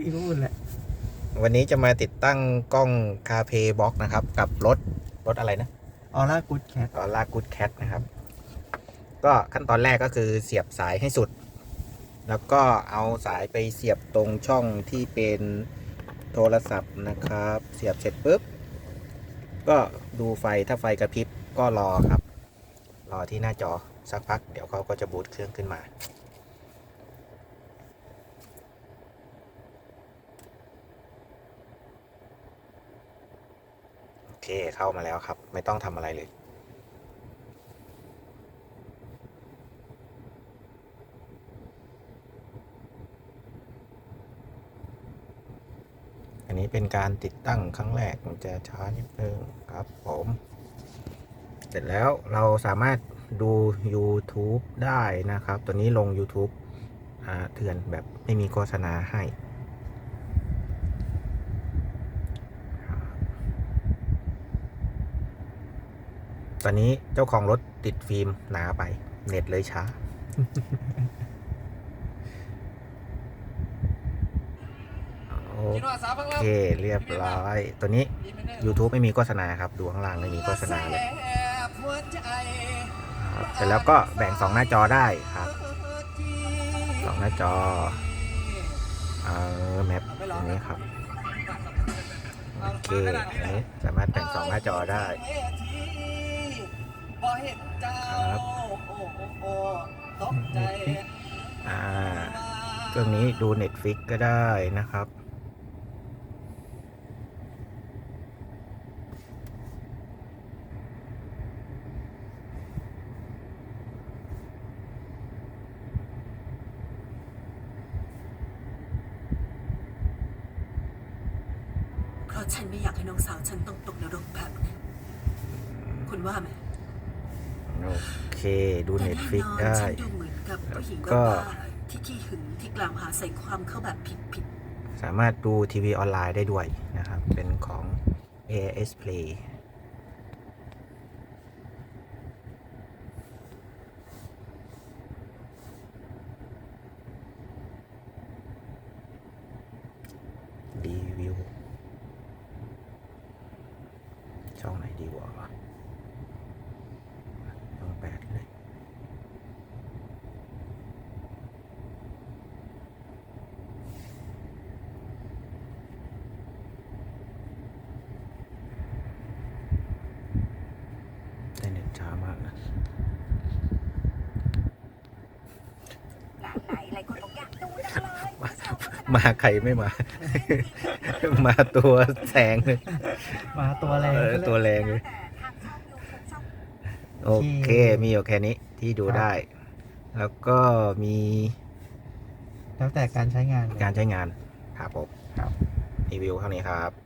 พี่พูดแหละวันนี้จะมาติดตั้งกล้องคาเพย์บ็อกนะครับ กับรถรถอะไรนะออร่ากูดแคทออร่ากูดแคทนะครับ ก็ขั้นตอนแรกก็คือเสียบสายให้สุด แล้วก็เอาสายไปเสียบตรงช่องที่เป็นโทรศัพท์นะครับ เสียบเสร็จปุ๊บ ก็ดูไฟถ้าไฟกระพริบก็รอครับ รอที่หน้าจอสักพัก เดี๋ยวเขาก็จะบูตเครื่องขึ้นมา เคเข้ามาแล้วครับ ไม่ต้องทำอะไรเลยอันนี้เป็นการติดตั้งครั้งแรกมันจะช้านิดนึงครับผม เสร็จแล้วเราสามารถดู YouTube ได้นะครับ ตัวนี้ลง YouTube เถื่อนแบบไม่มีโฆษณาให้ ตอนนี้เจ้าของรถติดฟิล์มหนาไป เน็ตเลยช้า โอเค เรียบร้อย ตัวนี้ YouTube ไม่มีโฆษณาครับ ดูข้างล่างไม่มีโฆษณาเลยครับเสร็จแล้วก็แบ่งสองหน้าจอได้ครับสองหน้าจอ เออแมปตรงนี้ครับ โอเคอันนี้สามารถแบ่งสองหน้าจอได้ ครับอ่าเครื่องนี้ดู Netflix ก็ได้นะครับ เพราะฉันไม่อยากให้น้องสาวฉันต้องตกนรกแบบนี้คุณว่าไหม โอเคดูแต่แน่ Netflix นอนได้ฉันดูเหมือนกับผู้หญิงก็บ้าๆที่ขี้หึงที่กล่าวหาใส่ความเข้าแบบผิดสามารถดูทีวีออนไลน์ได้ด้วยนะครับ เป็นของ AS Play รีวิวช่องไหนดีวะต้องแปดเลยแต่เน็ตช้ามากนะๆหลากหลายอะไรคนบอกอยากดูจังเลยมาใครไม่มา มาตัวแสงเลย มาตัวแรงเออก็เลยตัวแรงเลย โอเค มีอยู่แค่นี้ที่ดูได้ แล้วก็มีแล้วแต่การใช้งานการใช้งานครับผมครับรีวิวเท่านี้ครับ